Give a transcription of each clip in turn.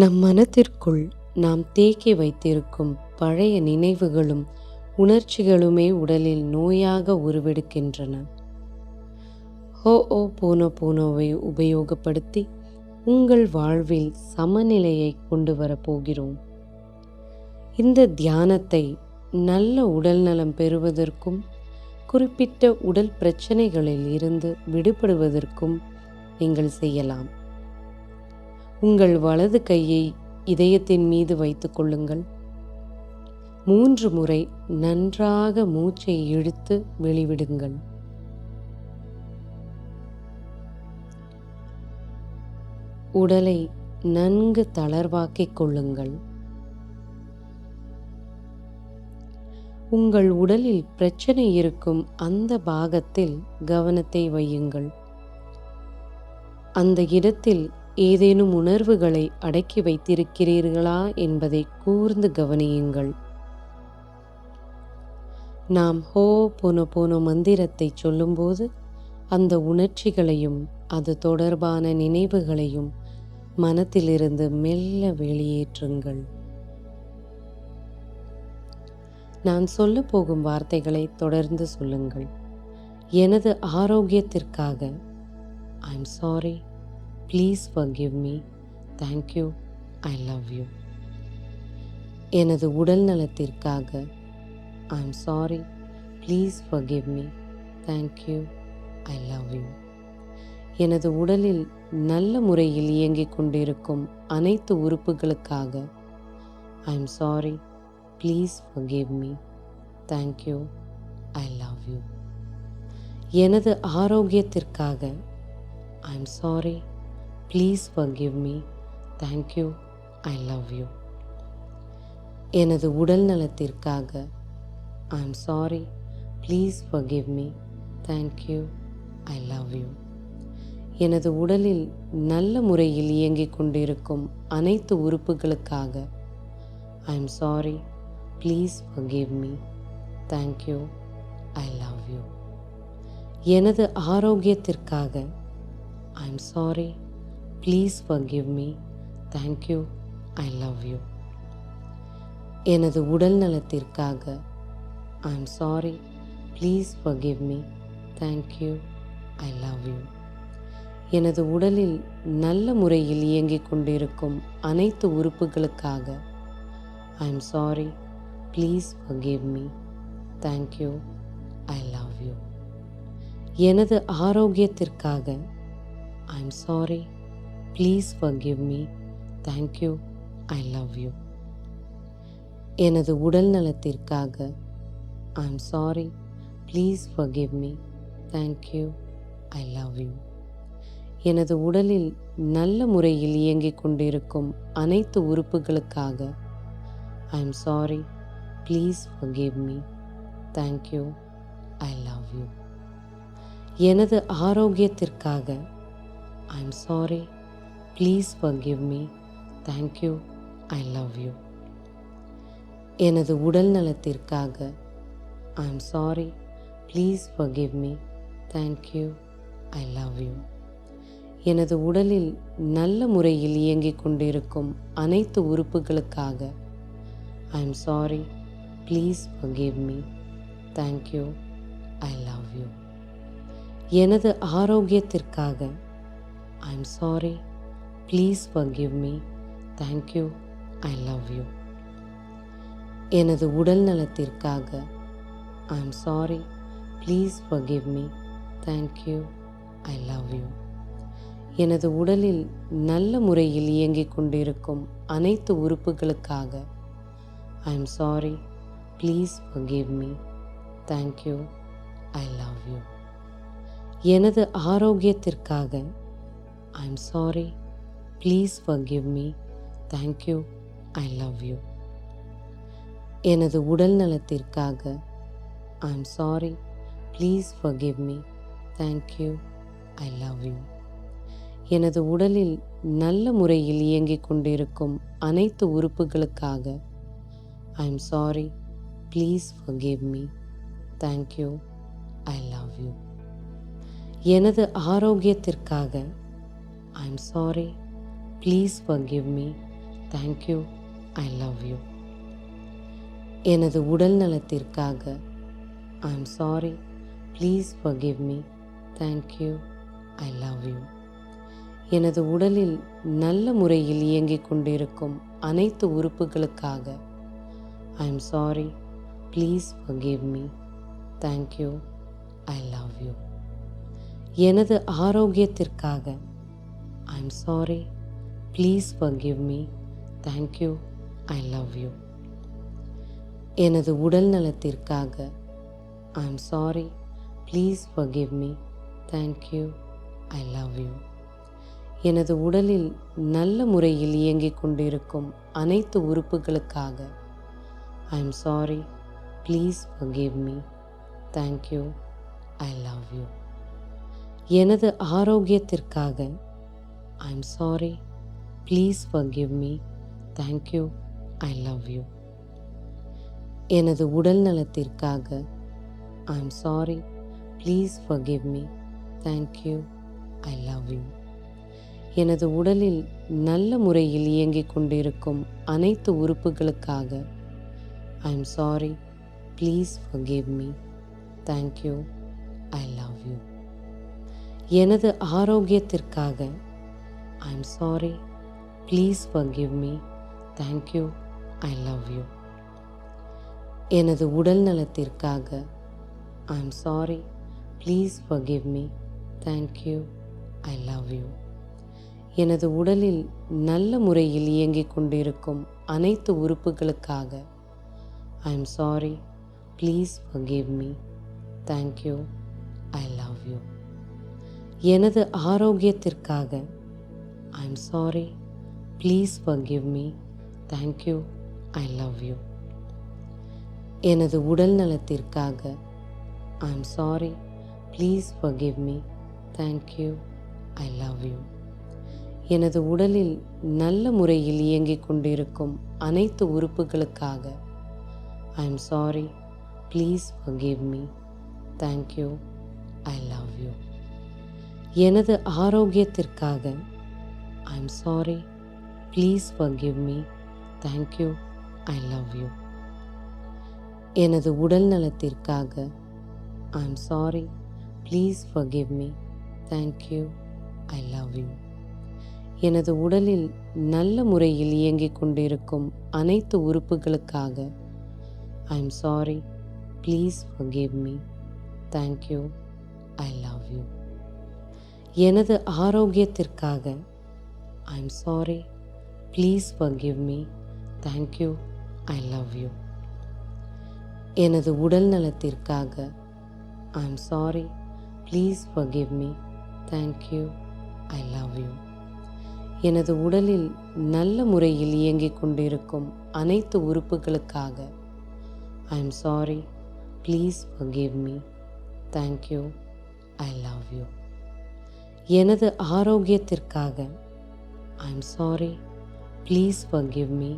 நம் மனத்திற்குள் நாம் தேக்கி வைத்திருக்கும் பழைய நினைவுகளும் உணர்ச்சிகளுமே உடலில் நோயாக உருவெடுக்கின்றன. ஹோ ஓ போனோ போனோவை உபயோகப்படுத்தி உங்கள் வாழ்வில் சமநிலையை கொண்டு வரப் போகிறோம். இந்த தியானத்தை நல்ல உடல்நலம் பெறுவதற்கும் குறிப்பிட்ட உடல் பிரச்சனைகளில் இருந்து விடுபடுவதற்கும் நீங்கள் செய்யலாம். உங்கள் வலது கையை இதயத்தின் மீது வைத்துக் கொள்ளுங்கள். மூன்று முறை நன்றாக மூச்சை இழுத்து வெளிவிடுங்கள். உடலை நன்கு தளர்வாக்கிக் கொள்ளுங்கள். உங்கள் உடலில் பிரச்சனை இருக்கும் அந்த பாகத்தில் கவனத்தை வையுங்கள். அந்த இடத்தில் ஏதேனும் உணர்வுகளை அடக்கி வைத்திருக்கிறீர்களா என்பதை கூர்ந்து கவனியுங்கள். நாம் ஹோ போன போன மந்திரத்தை சொல்லும்போது அந்த உணர்ச்சிகளையும் அது தொடர்பான நினைவுகளையும் மனத்திலிருந்து மெல்ல வெளியேற்றுங்கள். நான் சொல்ல போகும் வார்த்தைகளை தொடர்ந்து சொல்லுங்கள். எனது ஆரோக்கியத்திற்காக I am sorry please forgive me thank you I love you எனது உடல் நலத்திற்காக I am sorry please forgive me thank you I love you எனது உடலில் நல்ல முறையில் இயங்கிக் கொண்டிருக்கும் அனைத்து உறுப்புகளுக்காக I am sorry please forgive me thank you I love you எனது ஆரோக்கியத்திற்காக I am sorry please forgive me thank you I love you எனது உடல் நலத்திற்காக I am sorry please forgive me thank you I love you எனது உடலில் நல்ல முறையில் இயங்கிக் கொண்டிருக்கும் அனைத்து உறுப்புகளுக்காக I am sorry please forgive me thank you I love you எனது ஆரோக்கியத்திற்காக I am sorry please forgive me thank you I love you எனது உடல் நலத்திற்காக I am sorry please forgive me thank you I love you எனது உடலில் நல்ல முறையில் இயங்கிக் கொண்டிருக்கும் அனைத்து உறுப்புகளுக்காக I am sorry please forgive me thank you I love you எனது ஆரோக்கியத்திற்காக I am sorry please forgive me thank you I love you எனது உடல் நலத்திற்காக I am sorry please forgive me thank you I love you எனது உடலில் நல்ல முறையில் இயங்கிக் கொண்டிருக்கும் அனைத்து உறுப்புகளுக்காக I am sorry please forgive me thank you I love you எனது ஆரோக்கியத்திற்காக I am sorry please forgive me thank you I love you எனது உடல் நலத்திற்காக I am sorry please forgive me thank you I love you எனது உடலில் நல்ல முறையில் இயங்கிக் கொண்டிருக்கும் அனைத்து உறுப்புகளுக்காக I am sorry please forgive me thank you I love you எனது ஆரோக்கியத்திற்காக I am sorry please forgive me thank you I love you எனது உடல் நலத்திற்காக I am sorry please forgive me thank you I love you எனது உடலில் நல்ல முறையில் இயங்கிக் கொண்டிருக்கும் அனைத்து உறுப்புகளுக்காக I am sorry please forgive me thank you I love you எனது ஆரோக்கியத்திற்காக I am sorry please forgive me thank you I love you எனது உடல் நலத்திற்காக I am sorry please forgive me thank you I love you எனது உடலில் நல்ல முறையில் இயங்கிக் கொண்டிருக்கும் அனைத்து உறுப்புகளுக்காக I am sorry please forgive me thank you I love you எனது ஆரோக்கியத்திற்காக I am sorry please forgive me thank you I love you எனது உடல் நலத்திற்காக I am sorry please forgive me thank you I love you எனது உடலில் நல்ல முறையில் இயங்கிக் கொண்டிருக்கும் அனைத்து உறுப்புகளுக்காக I am sorry please forgive me thank you I love you எனது ஆரோக்கியத்திற்காக I am sorry please forgive me thank you I love you எனது உடல் நலத்திற்காக I am sorry please forgive me thank you I love you எனது உடலில் நல்ல முறையில் இயங்கிக் கொண்டிருக்கும் அனைத்து உறுப்புகளுக்காக I am sorry please forgive me thank you I love you எனது ஆரோக்கியத்திற்காக I am sorry please forgive me thank you I love you எனது உடல் நலத்திற்காக I am sorry please forgive me thank you I love you எனது உடலில் நல்ல முறையில் இயங்கிக் கொண்டிருக்கும் அனைத்து உறுப்புகளுக்காக I am sorry please forgive me thank you I love you எனது ஆரோக்கியத்திற்காக I am sorry please forgive me thank you I love you எனது உடல் நலத்திற்காக I am sorry please forgive me thank you I love you எனது உடலில் நல்ல முறையில் இயங்கிக் கொண்டிருக்கும் அனைத்து உறுப்புகளுக்காக I am sorry please forgive me thank you I love you எனது ஆரோக்கியத்திற்காக I am sorry please forgive me thank you I love you எனது உடல் நலத்திற்காக I am sorry please forgive me thank you I love you எனது உடலில் நல்ல முறையில் இயங்கிக் கொண்டிருக்கும் அனைத்து உறுப்புகளுக்காக I am sorry please forgive me thank you I love you எனது ஆரோக்கியத்திற்காக I am sorry please forgive me thank you I love you எனது உடல் நலத்திற்காக I am sorry please forgive me thank you I love you எனது உடலில் நல்ல முறையில் இயங்கிக் கொண்டிருக்கும் அனைத்து உறுப்புகளுக்காக I am sorry please forgive me thank you I love you எனது ஆரோக்கியத்திற்காக I am sorry please forgive me thank you I love you எனது உடல் நலத்திற்காக I am sorry please forgive me thank you I love you எனது உடலில் நல்ல முறையில் இயங்கிக் கொண்டிருக்கும் அனைத்து உறுப்புகளுக்காக I am sorry please forgive me thank you I love you எனது ஆரோக்கியத்திற்காக I am sorry please forgive me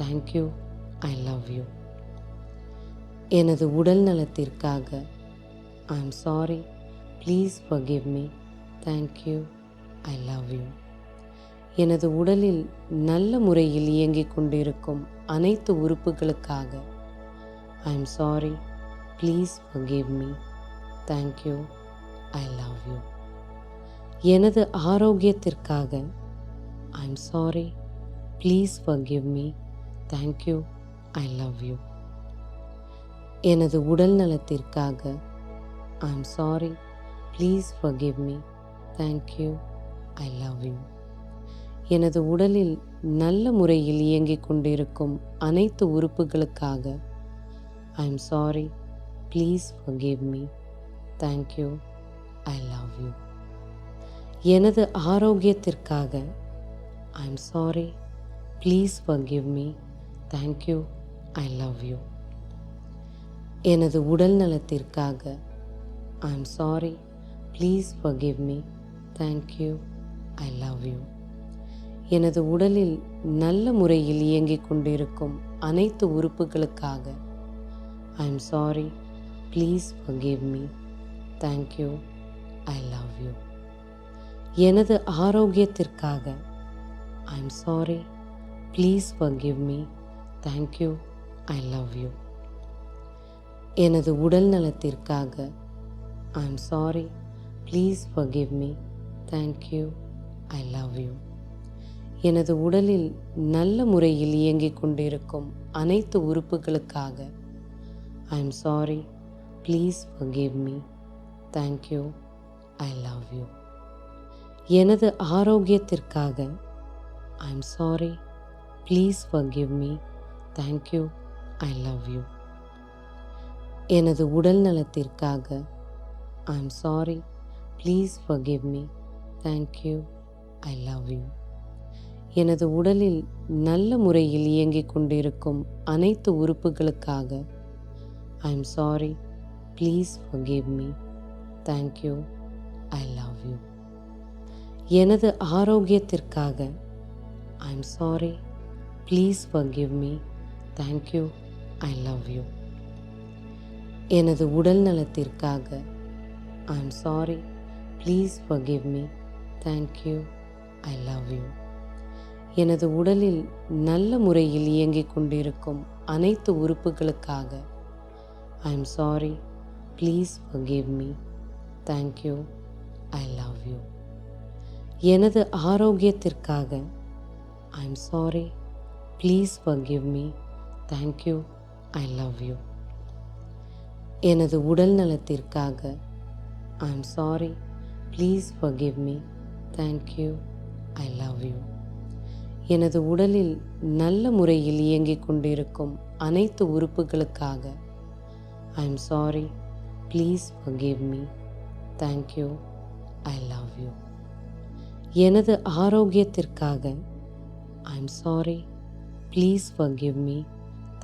thank you I love you எனது உடல் நலத்திற்காக I am sorry please forgive me thank you I love you எனது உடலில் நல்ல முறையில் இயங்கிக் கொண்டிருக்கும் அனைத்து உறுப்புகளுக்காக I am sorry please forgive me thank you I love you எனது ஆரோக்கியத்திற்காக I am sorry please forgive me thank you I love you எனது உடல் நலத்திற்காக I am sorry please forgive me thank you I love you எனது உடலில் நல்ல முறையில் இயங்கிக் கொண்டிருக்கும் அனைத்து உறுப்புகளுக்காக I am sorry please forgive me thank you I love you எனது ஆரோக்கியத்திற்காக I am sorry please forgive me thank you I love you எனது உடல் நலத்திற்காக I am sorry please forgive me thank you I love you எனது உடலில் நல்ல முறையில் இயங்கிக் கொண்டிருக்கும் அனைத்து உறுப்புகளுக்காக I am sorry please forgive me thank you I love you எனது ஆரோக்கியத்திற்காக I am sorry please forgive me thank you I love you எனது உடல் நலத்திற்காக I am sorry please forgive me thank you I love you எனது உடலில் நல்ல முறையில் இயங்கிக் கொண்டிருக்கும் அனைத்து உறுப்புகளுக்காக I am sorry please forgive me thank you I love you எனது ஆரோக்கியத்திற்காக I am sorry please forgive me thank you I love you எனது உடல் நலத்திற்காக I am sorry please forgive me thank you I love you எனது உடலில் நல்ல முறையில் இயங்கிக் கொண்டிருக்கும் அனைத்து உறுப்புகளுக்காக I am sorry please forgive me thank you I love you எனது ஆரோக்கியத்திற்காக I am sorry please forgive me thank you I love you எனது உடல் நலத்திற்காக I am sorry please forgive me thank you I love you எனது உடலில் நல்ல முறையில் இயங்கிக் கொண்டிருக்கும் அனைத்து உறுப்புகளுக்காக I am sorry please forgive me thank you I love you எனது ஆரோக்கியத்திற்காக I am sorry please forgive me thank you I love you எனது உடல் நலத்திற்காக I am sorry please forgive me thank you I love you எனது உடலில் நல்ல முறையில் இயங்கிக் கொண்டிருக்கும் அனைத்து உறுப்புகளுக்காக I am sorry please forgive me thank you I love you எனது ஆரோக்கியத்திற்காக I am sorry please forgive me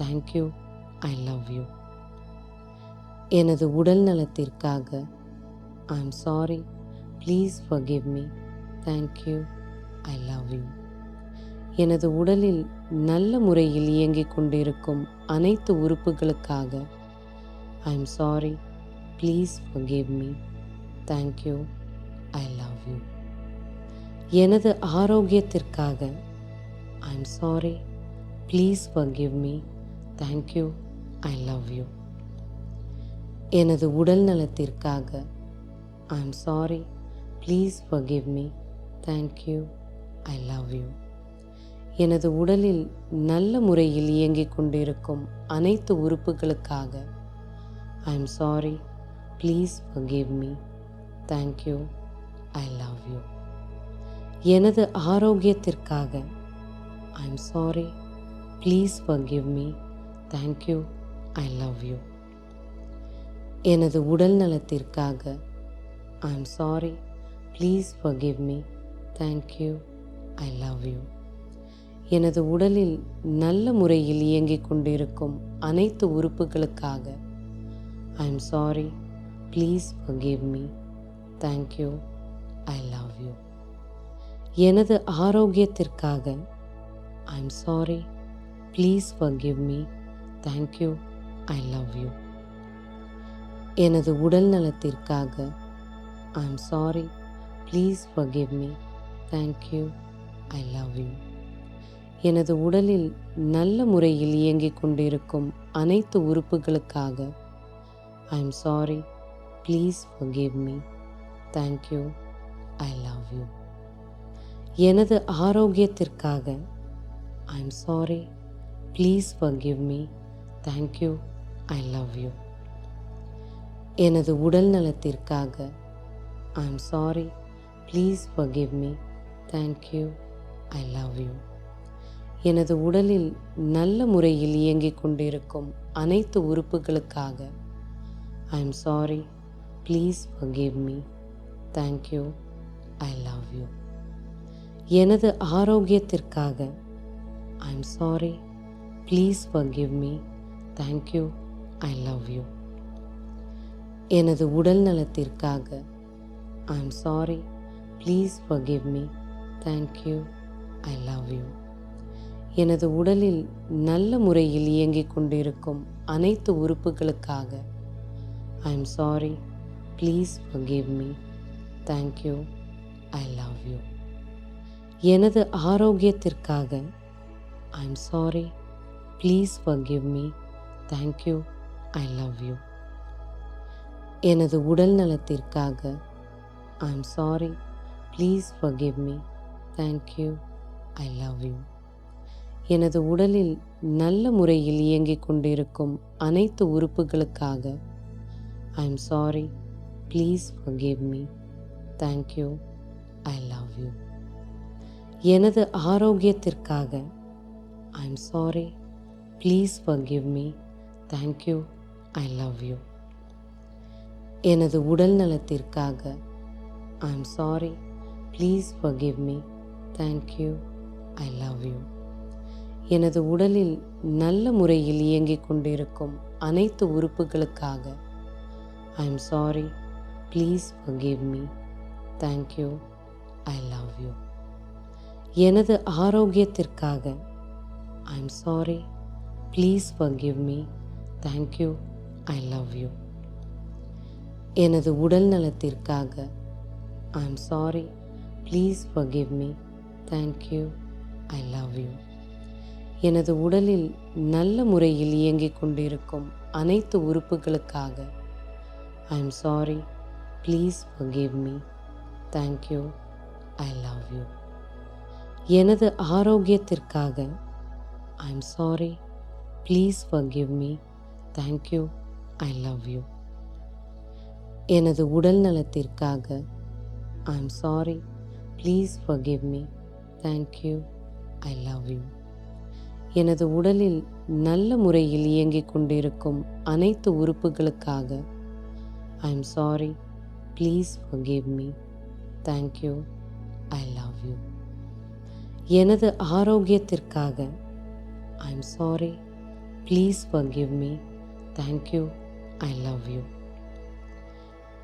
thank you I love you எனது உடல் நலத்திற்காக I am sorry please forgive me thank you I love you எனது உடலில் நல்ல முறையில் இயங்கிக் கொண்டிருக்கும் அனைத்து உறுப்புகளுக்காக I am sorry please forgive me thank you I love you எனது ஆரோக்கியத்திற்காக I am sorry please forgive me thank you I love you எனது உடல் நலத்திற்காக I am sorry please forgive me thank you I love you எனது உடலில் நல்ல முறையில் இயங்கிக் கொண்டிருக்கும் அனைத்து உறுப்புகளுக்காக I am sorry please forgive me thank you I love you எனது ஆரோக்கியத்திற்காக I am sorry please forgive me thank you I love you எனது உடல் நலத்திற்காக I am sorry please forgive me thank you I love you எனது உடலில் நல்ல முறையில் இயங்கிக் கொண்டிருக்கும் அனைத்து உறுப்புகளுக்காக I am sorry please forgive me thank you I love you எனது ஆரோக்கியத்திற்காக I am sorry please forgive me thank you I love you எனது உடல் நலத்திற்காக I am sorry please forgive me thank you I love you எனது உடலில் நல்ல முறையில் இயங்கிக் கொண்டிருக்கும் அனைத்து உறுப்புகளுக்காக I am sorry please forgive me thank you I love you எனது ஆரோக்கியத்திற்காக I am sorry please forgive me thank you I love you எனது உடல் நலத்திற்காக I am sorry please forgive me thank you I love you எனது உடலில் நல்ல முறையில் இயங்கிக் கொண்டிருக்கும் அனைத்து உறுப்புகளுக்காக I am sorry please forgive me thank you I love you எனது ஆரோக்கியத்திற்காக I am sorry please forgive me thank you I love you எனது உடல் நலத்திற்காக I am sorry please forgive me thank you I love you எனது உடலில் நல்ல முறையில் இயங்கிக் கொண்டிருக்கும் அனைத்து உறுப்புகளுக்காக I am sorry please forgive me thank you I love you எனது ஆரோக்கியத்திற்காக I'm sorry please forgive me thank you I love you எனது உடல் நலத்திற்காக I'm sorry please forgive me thank you I love you எனது உடலில் நல்ல முறையில் இயங்கிக் கொண்டிருக்கும் அனைத்து உறுப்புகளுக்காக I'm sorry please forgive me thank you I love you எனது ஆரோக்கியத்திற்காக I'm sorry please forgive me thank you I love you எனது உடல் நலத்திற்காக I'm sorry please forgive me thank you I love you எனது உடலில் நல்ல முறையில் இயங்கிக் கொண்டிருக்கும் அனைத்து உறுப்புகளுக்காக I'm sorry please forgive me thank you I love you எனது ஆரோக்கியத்திற்காக I'm sorry please forgive me thank you I love you எனது உடல் நலத்திற்காக I'm sorry please forgive me thank you I love you எனது உடலில் நல்ல முறையில் இயங்கிக் கொண்டிருக்கும் அனைத்து உறுப்புகளுக்காக I'm sorry please forgive me thank you I love you எனது ஆரோக்கியத்திற்காக I'm sorry please forgive me thank you I love you எனது உடல் நலத்திற்காக I'm sorry please forgive me thank you I love you எனது உடலில் நல்ல முறையில் இயங்கிக் கொண்டிருக்கும் அனைத்து உறுப்புகளுக்காக I'm sorry please forgive me thank you I love you எனது ஆரோக்கியத்திற்காக I'm sorry please forgive me thank you I love you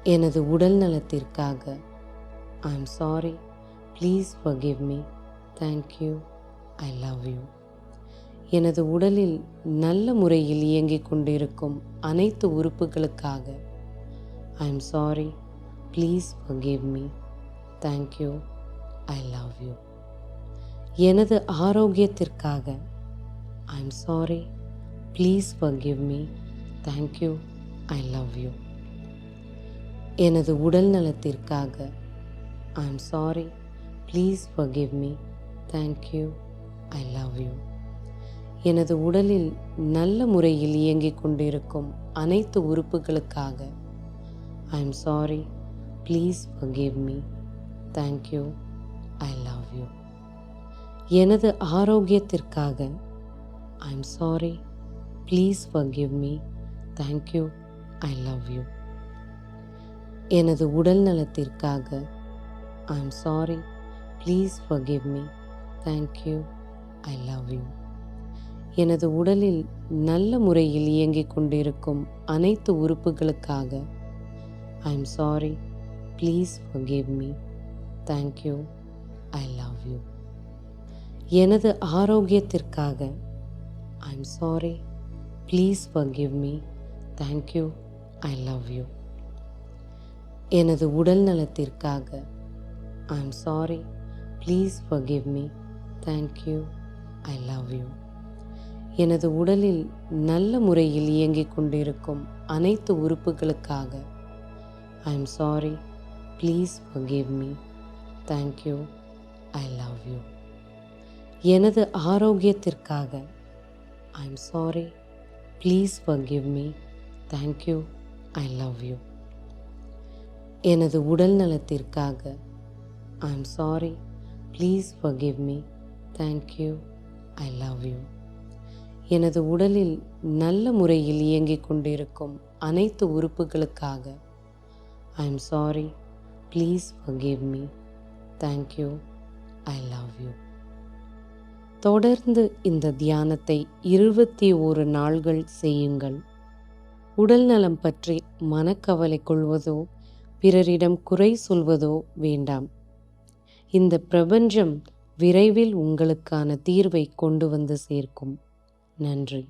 எனது உடல் நலத்திற்காக I'm sorry please forgive me thank you I love you எனது உடலில் நல்ல முறையில் இயங்கிக் கொண்டிருக்கும் அனைத்து உறுப்புகளுக்காக I'm sorry please forgive me thank you I love you எனது ஆரோக்கியத்திற்காக I'm sorry please forgive me thank you I love you எனது உடல் நலத்திற்காக I'm sorry please forgive me thank you I love you எனது உடலில் நல்ல முறையில் இயங்கிக் கொண்டிருக்கும் அனைத்து உறுப்புகளுக்காக I'm sorry please forgive me thank you I love you எனது ஆரோக்கியத்திற்காக I'm sorry please forgive me thank you I love you எனது உடல் நலத்திற்காக I'm sorry please forgive me thank you I love you எனது உடலில் நல்ல முறையில் இயங்கிக் கொண்டிருக்கும் அனைத்து உறுப்புகளுக்காக I'm sorry please forgive me thank you I love you எனது ஆரோக்கியத்திற்காக I'm sorry please forgive me thank you I love you எனது உடல் நலத்திற்காக I'm sorry please forgive me thank you I love you எனது உடலில் நல்ல முறையில் இயங்கிக் கொண்டிருக்கும் அனைத்து உறுப்புகளுக்காக I'm sorry please forgive me thank you I love you எனது ஆரோக்கியத்திற்காக I'm sorry please forgive me thank you I love you எனது உடல் நலத்திற்காக I'm sorry please forgive me thank you I love you எனது உடலில் நல்ல முறையில் இயங்கிக் கொண்டிருக்கும் அனைத்து உறுப்புகளுக்காக I'm sorry please forgive me thank you I love you தொடர்ந்து இந்த தியானத்தை இருபத்தி ஓரு நாள்கள் செய்யுங்கள். உடல் நலம் பற்றி மனக்கவலை கொள்வதோ பிறரிடம் குறை சொல்வதோ வேண்டாம். இந்த பிரபஞ்சம் விரைவில் உங்களுக்கான தீர்வை கொண்டு வந்து சேர்க்கும். நன்றி.